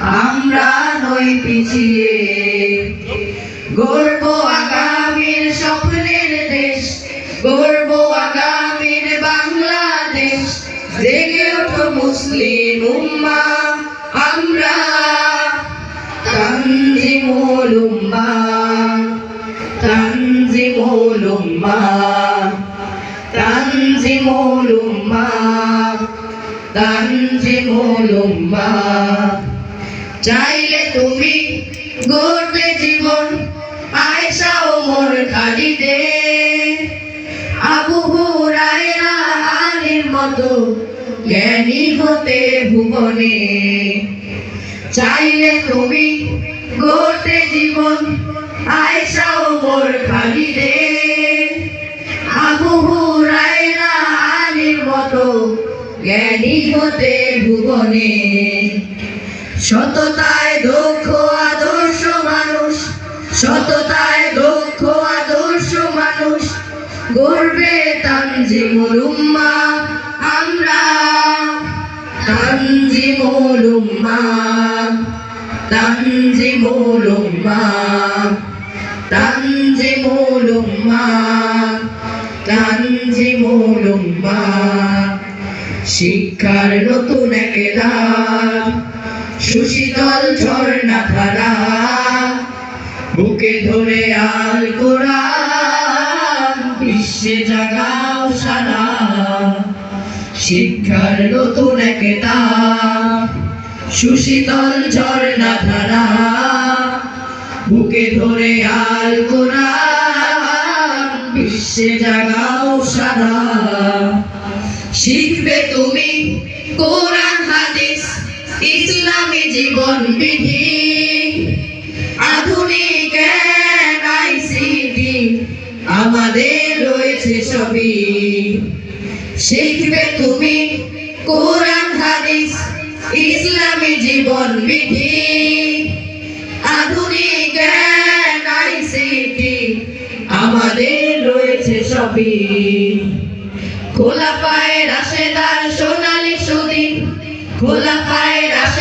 আমরা নই পিছিয়ে। গর্ব আগামীর স্বপ্নের দেশ গর্ব আগামীর বাংলাদেশ। জেগে ওঠো মুসলিম উম্মা, আমরা তানজিমুল উম্মা তানজিমুল উম্মা তানজিমুল উম্মা তানজিমুল উম্মা। চাইলে তুমি গড়বে জীবন আয়সা ওমর খালিদে। আবু হুরায়রা আলীর মতো জ্ঞানী হতে ভুবনে। চাইলে তুমি গড়তে জীবন আয়সা ওমর খালিদে। আবু হুরায়রা আলীর মতো জ্ঞানী হতে ভুবনে। সততায় দক্ষ আদর্শ মানুষ। সততায় দক্ষ আদর্শ মানুষ। গর্বে তানজিমুল উম্মা, আমরা তানজিমুল উম্মা তানজিমুল উম্মা তানজিমুল উম্মা তানজিমুল উম্মা। শিক্ষার নতুন এক সুশীতল ঝর্ণা ধারা বুকে ধরে আল কোরআন, বিশ্বে জাগাও সারা। শিক্ষার নতুন এক তাপ সুশীতল ঝর্ণা ধারা বুকে ধরে আল কোরআন, বিশ্বে জাগাও সারা। শিখবে তুমি কোরআন হাদিস ইসলামী জীবন বিধি, আধুনিক আমাদের রয়েছে সবই শিখবে তুমি কোরআন, হাদিস, ইসলামী জীবন বিধি, আধুনিক আইসিটি আমাদের রয়েছে সবই খোলা পায়ে রাশেদার খোলা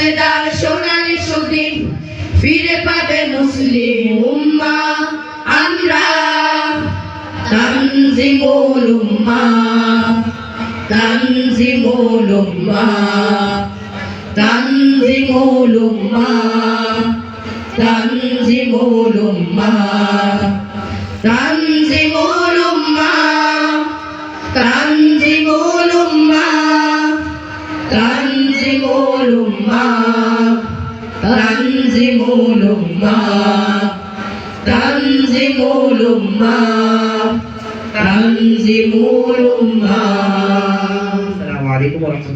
রাশেদার সোনালি সুদিন ফিরে পাবে মুসলিম উম্মা, আমরা তানজিমুল উম্মা তানজিমুল উম্মা তানজিমুল উম্মা তানজিমুল উম্মা, তানজিমুল الأمة تنزم الأمة تنزم الأمة تنزم الأمة السلام عليكم ورحمة